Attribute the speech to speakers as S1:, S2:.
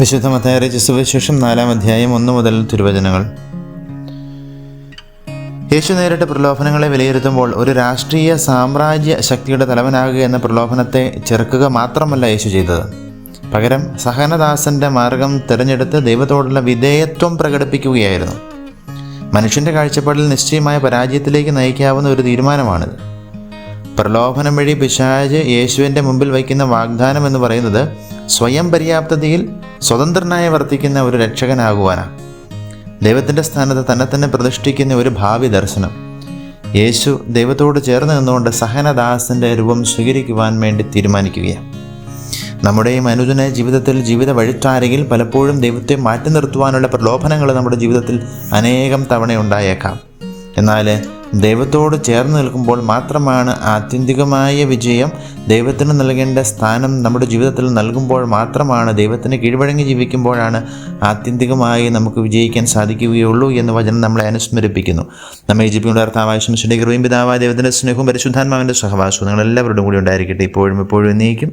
S1: വിശുദ്ധ മത്തായ സുവിശേഷം നാലാം അധ്യായം ഒന്ന് മുതൽ തിരുവചനങ്ങൾ. യേശു നേരിട്ട പ്രലോഭനങ്ങളെ വിലയിരുത്തുമ്പോൾ ഒരു രാഷ്ട്രീയ സാമ്രാജ്യ ശക്തിയുടെ തലവനാകുക എന്ന പ്രലോഭനത്തെ ചെറുക്കുക മാത്രമല്ല യേശു ചെയ്തത്. പകരം സഹനദാസന്റെ മാർഗം തിരഞ്ഞെടുത്ത് ദൈവത്തോടുള്ള വിധേയത്വം പ്രകടിപ്പിക്കുകയായിരുന്നു. മനുഷ്യന്റെ കാഴ്ചപ്പാടിൽ നിശ്ചയമായ പരാജയത്തിലേക്ക് നയിക്കാവുന്ന ഒരു തീരുമാനമാണിത്. പ്രലോഭനം വഴി പിശാജ് യേശുവിന്റെ മുമ്പിൽ വയ്ക്കുന്ന വാഗ്ദാനം എന്ന് പറയുന്നത് സ്വയം പര്യാപ്തതയിൽ സ്വതന്ത്രനായി വർത്തിക്കുന്ന ഒരു രക്ഷകനാകുവാനാണ്. ദൈവത്തിന്റെ സ്ഥാനത്ത് തന്നെ തന്നെ പ്രതിഷ്ഠിക്കുന്ന ഒരു ഭാവി ദർശനം. യേശു ദൈവത്തോട് ചേർന്ന് നിന്നുകൊണ്ട് സഹനദാസന്റെ രൂപം സ്വീകരിക്കുവാൻ വേണ്ടി തീരുമാനിക്കുകയാണ്. നമ്മുടെ ഈ അനുദിന ജീവിതത്തിൽ ജീവിത വഴിറ്റാരെങ്കിൽ പലപ്പോഴും ദൈവത്തെ മാറ്റി നിർത്തുവാനുള്ള പ്രലോഭനങ്ങൾ നമ്മുടെ ജീവിതത്തിൽ അനേകം തവണ ഉണ്ടായേക്കാം. എന്നാൽ ദൈവത്തോട് ചേർന്ന് നിൽക്കുമ്പോൾ മാത്രമാണ് ആത്യന്തികമായ വിജയം ദൈവത്തിന് നൽകേണ്ട സ്ഥാനം നമ്മുടെ ജീവിതത്തിൽ നൽകുമ്പോൾ മാത്രമാണ് ദൈവത്തിന് കീഴ്വഴങ്ങി ജീവിക്കുമ്പോഴാണ് ആത്യന്തികമായി നമുക്ക് വിജയിക്കാൻ സാധിക്കുകയുള്ളൂ എന്ന് വചനം നമ്മളെ അനുസ്മരിപ്പിക്കുന്നു. നമ്മെ ജീവിക്കുന്ന കർത്താവായ ശംശയുടെ കൃപയും പിതാവായ ദൈവത്തിന്റെ സ്നേഹവും പരിശുദ്ധാത്മാവിന്റെ സഹവാസവും നിങ്ങളെല്ലാവരോടും കൂടി ഉണ്ടായിരിക്കട്ടെ. ഇപ്പോഴും ഇപ്പോഴും എന്നേക്കും.